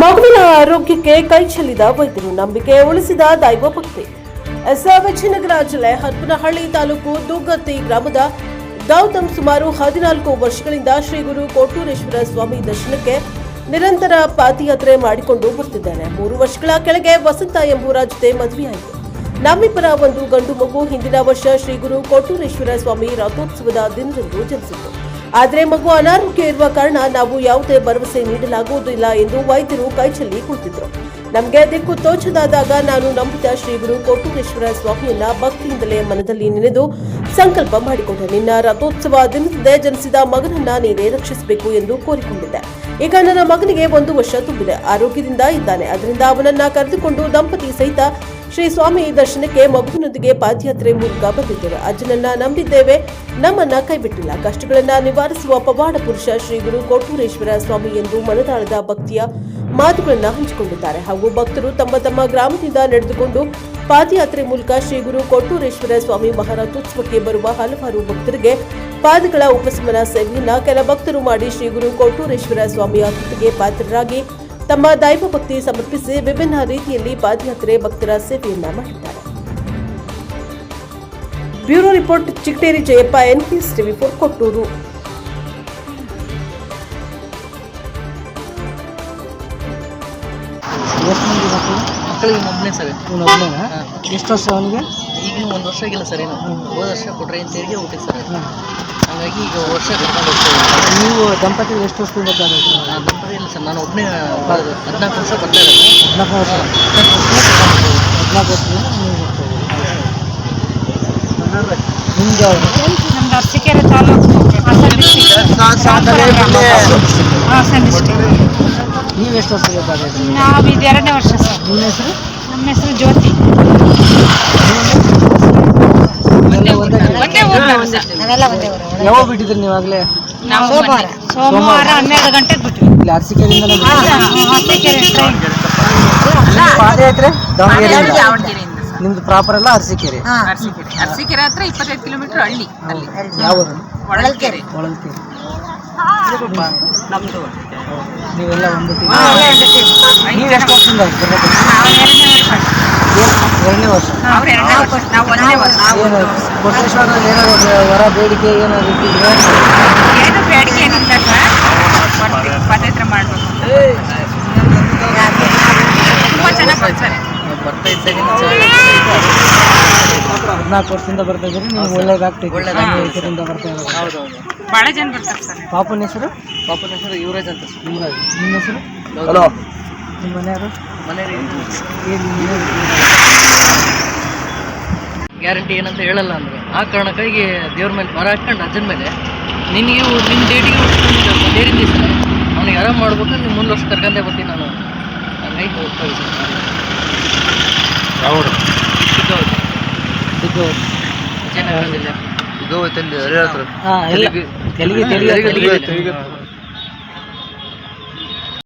ಮಗುವಿನ ಆರೋಗ್ಯಕ್ಕೆ ಕೈ ಚೆಲ್ಲಿದ ವೈದ್ಯರು ನಂಬಿಕೆ ಉಳಿಸಿದ ದೈವ ಭಕ್ತಿ. ಎಸ್ಆರ್ಎಚ್ನಗರ ಜಿಲ್ಲೆ ಹರಪನಹಳ್ಳಿ ತಾಲೂಕು ದುಗ್ಗತ್ತಿ ಗ್ರಾಮದ ಗೌತಮ್ ಸುಮಾರು ಹದಿನಾಲ್ಕು ವರ್ಷಗಳಿಂದ ಶ್ರೀ ಗುರು ಕೋಟೂರೇಶ್ವರ ಸ್ವಾಮಿ ದರ್ಶನಕ್ಕೆ ನಿರಂತರ ಪಾದಯಾತ್ರೆ ಮಾಡಿಕೊಂಡು ಬರ್ತಿದ್ದಾನೆ ಮೂರು ವರ್ಷಗಳ ಕೆಳಗೆ ವಸಂತ ಎಂಬುವರ ಜೊತೆ ಮದುವೆಯಾಯಿತು. ನಮ್ಮಿಬ್ಬರ ಒಂದು ಗಂಡು ಮಗು. ಹಿಂದಿನ ವರ್ಷ ಶ್ರೀ ಗುರು ಕೋಟೂರೇಶ್ವರ ಸ್ವಾಮಿ ರಥೋತ್ಸವದ ದಿನದಂದು ಜನಿಸಿತು. ಆದರೆ ಮಗು ಅನಾರೋಗ್ಯ ಇರುವ ಕಾರಣ ನಾವು ಯಾವುದೇ ಭರವಸೆ ನೀಡಲಾಗುವುದಿಲ್ಲ ಎಂದು ವೈದ್ಯರು ಕೈಚಲ್ಲಿ ಕುಳಿತಿದ್ರು. ನಮಗೆ ದಿಕ್ಕು ತೋಚದಾದಾಗ ನಾನು ನಂಬಿದ ಶ್ರೀ ಗುರು ಕೋಟೂರೇಶ್ವರ ಸ್ವಾಮಿಯನ್ನ ಭಕ್ತಿಯಿಂದಲೇ ಮನದಲ್ಲಿ ನೆನೆದು ಸಂಕಲ್ಪ ಮಾಡಿಕೊಂಡೆ. ನಿನ್ನ ರಥೋತ್ಸವ ದಿನದಂದೇ ಜನಿಸಿದ ಮಗನನ್ನ ನೀನೇ ರಕ್ಷಿಸಬೇಕು ಎಂದು ಕೋರಿಕೊಂಡಿದ್ದೆ. ಈಗ ನನ್ನ ಮಗನಿಗೆ ಒಂದು ವರ್ಷ ತುಂಬಿದೆ. ಆರೋಗ್ಯದಿಂದ ಇದ್ದಾನೆ. ಅದರಿಂದ ಅವನನ್ನ ಕರೆದುಕೊಂಡು ದಂಪತಿ ಸಹಿತ ಶ್ರೀ ಸ್ವಾಮಿ ದರ್ಶನಕ್ಕೆ ಮಗುವಿನೊಂದಿಗೆ ಪಾದಯಾತ್ರೆ ಮೂಲಕ ಬಂದಿದ್ದೇವೆ. ಅಜ್ಜನನ್ನ ನಂಬಿದ್ದೇವೆ. ನಮ್ಮನ್ನ ಕೈಬಿಟ್ಟಿಲ್ಲ. ಕಷ್ಟಗಳನ್ನ ನಿವಾರಿಸುವ ಪವಾಡ ಪುರುಷ ಶ್ರೀ ಗುರು ಕೋಟೂರೇಶ್ವರ ಸ್ವಾಮಿ ಎಂದು ಮನದಾಳದ ಭಕ್ತಿಯ ಮಾತುಗಳನ್ನು ಹಂಚಿಕೊಂಡಿದ್ದಾರೆ. ಹಾಗೂ ಭಕ್ತರು ತಮ್ಮ ತಮ್ಮ ಗ್ರಾಮದಿಂದ ನಡೆದುಕೊಂಡು ಪಾದಯಾತ್ರೆ ಮೂಲಕ ಶ್ರೀ ಗುರು ಕೊಟ್ಟೂರೇಶ್ವರ ಸ್ವಾಮಿ ಮಹಾರಥೋತ್ಸವಕ್ಕೆ ಬರುವ ಹಲವಾರು ಭಕ್ತರಿಗೆ ಪಾದಗಳ ಉಪಶಮನ ಸೇವೆಯನ್ನ ಕೆಲ ಭಕ್ತರು ಮಾಡಿ ಶ್ರೀ ಗುರು ಕೊಟ್ಟೂರೇಶ್ವರ ಸ್ವಾಮಿಯ ಕೃತಿಗೆ ಪಾತ್ರರಾಗಿ ತಮ್ಮ ದೈವ ಭಕ್ತಿ ಸಮರ್ಪಿಸಿ ವಿಭಿನ್ನ ರೀತಿಯಲ್ಲಿ ಪಾದಯಾತ್ರೆ ಭಕ್ತರ ಸೇವೆಯನ್ನ ಮಾಡಿದ್ದಾರೆ. Bureau report Chikkateri Jayappa NPS TV four Kottur. ಎಷ್ಟು ಮಂದಿ ಮಕ್ಕಳಿಗೆ ಒಬ್ಬನೇ ಸರ್? ಎಷ್ಟು ವರ್ಷ ಅವನಿಗೆ? ಈಗಿನ ಒಂದು ವರ್ಷ ಆಗಿಲ್ಲ ಸರ್ ಏನು? ಹೋದ ವರ್ಷ ಕೊಟ್ರೆ ಅಂತ ತೆರಿಗೆ ಹೋಗ್ತೀವಿ ಸರ್. ಹಾಗಾಗಿ ಈಗ ವರ್ಷ ಕರ್ಕೊಂಡು ಹೋಗ್ತೀವಿ ನೀವು ದಂಪತಿ ಎಷ್ಟು ವರ್ಷದಿಂದ ಆ ದಂಪತಿ ಇಲ್ಲ ಸರ್ ನಾನು ಒಬ್ಬನೇ ಹದಿನಾಲ್ಕು ವರ್ಷ ಬರ್ತಾ ಇರೋದು. ಹದಿನಾಲ್ಕು ವರ್ಷ. ಹದಿನಾಲ್ಕು ವರ್ಷ ಕರ್ಕೊಂಡು ಹೋಗ್ತಾ ಇದ್ದೀನಿ. ಹದಿನಾಲ್ಕು ವರ್ಷ ನೀವು ನಿಮ್ದು ಯಾವುದು? ನಮ್ದು ಅರಸೀಕೆರೆ ತಾಲೂಕು ಹಾಸನ ಡಿಸ್ಟಿಕ್ ಹಾಸನ ಡಿಸ್ಟಿಕ್ ನೀವು ಎಷ್ಟು ವರ್ಷ ನಾವು ಇದು ಎರಡನೇ ವರ್ಷ ಸರ್. ನಿಮ್ಮ ಹೆಸರು? ನಮ್ಮ ಹೆಸರು ಜ್ಯೋತಿ ನೀವೆಲ್ಲ ಒಂದೇ ಕಡೆ? ನಾವೆಲ್ಲ ಒಂದೇ ಊರು ಯಾವಾಗ ಬಿಟ್ಟಿದ್ರಿ ನೀವು ಆಗಲೇ? ನಾವು ಸೋಮವಾರ. ಸೋಮವಾರ ಹನ್ನೆರಡು ಗಂಟೆಗೆ ಬಿಟ್ವಿ. ಇಲ್ಲಿ ಅರಸಿಕೆರೆಯಿಂದಲೇ ಅರಸೀಕೆರೆ ಟ್ರೈನ್ ಪಾದಯಾತ್ರೆ? ದಾವಣಗೆರೆಯಿಂದ. ನಿಮ್ದು ಪ್ರಾಪರ್ ಎಲ್ಲ ಅರಸಿಕೆರೆ? ಅರಸಿಕೆರೆ. ಹತ್ರ ಇಪ್ಪತ್ತೈದು ಕಿಲೋಮೀಟರ್ ಹಳ್ಳಿ. ಅಲ್ಲಿ. ಯಾವುದು ಹೊಳಲ್ಕೆರೆ. ನಮ್ದು ನೀವೆಲ್ಲ ಒಂದು. ನೀವು ಎಷ್ಟು ವರ್ಷದಿಂದ? ಎರಡನೇ ವರ್ಷ. ಏನು ಏನಾದ್ರು ವರ ಬೇಡಿಕೆ ಏನಾದ್ರು ಇಟ್ಟಿದ್ರೆ? ಏನು ಬೇಡಿಕೆ ಏನಿಲ್ಲ ಸರ್. ಪಾದಯಾತ್ರೆ ಮಾಡಬೇಕು. ತುಂಬಾ ಚೆನ್ನಾಗಿ ಬರ್ತಾರೆ. ಹದಿನಾಲ್ಕು ವರ್ಷದಿಂದ ಬರ್ತಾ ಇದ್ದೀರಿ ನಿಮ್ಗೆ ಒಳ್ಳೇದಾಗ್ತೈತೆ ಒಳ್ಳೇದಾಗ್ತೈತೆ. ಇದರಿಂದ ಬರ್ತಾ ಇರೋದು. ಹೌದು ಹೌದು. ಬಹಳ ಜನ ಬರ್ತಾರೆ ಸರ್. ಪಾಪನ ಹೆಸರು? ಪಾಪನ ಹೆಸರು ಯುವರಾಜ್ ಅಂತ ಸರ್. ನಿಮ್ಮ ಹೆಸರು? ಹಲೋ ನಿಮ್ಮ ಮನೆಯವರು? ಮನೆಯವರು ಏನು ಗ್ಯಾರಂಟಿ ಏನಂತ ಹೇಳಲ್ಲ ಅಂದ್ರೆ. ಆ ಕಾರಣಕ್ಕಾಗಿ ದೇವ್ರ ಮೇಲೆ ಮರ ಹಾಕೊಂಡು ಅಜ್ಜನ ಮೇಲೆ ನಿನಗೆ ನಿನ್ನ ಡೇಟಿಗೆ ಡೇರಿನ ದಿವಸ ಅವ್ನಿಗೆ ಆರಾಮ್ ಮಾಡ್ಬೇಕು ನೀವು ಮುಂದೆ ವರ್ಷ ಕರ್ಕೊಂಡೇ ಬರ್ತೀನಿ ನಾನು. ಹಂಗಾಗಿ ಹೋಗ್ತಾ ವಿಜಯನಗರ ಜಿಲ್ಲೆ ಹಾಂ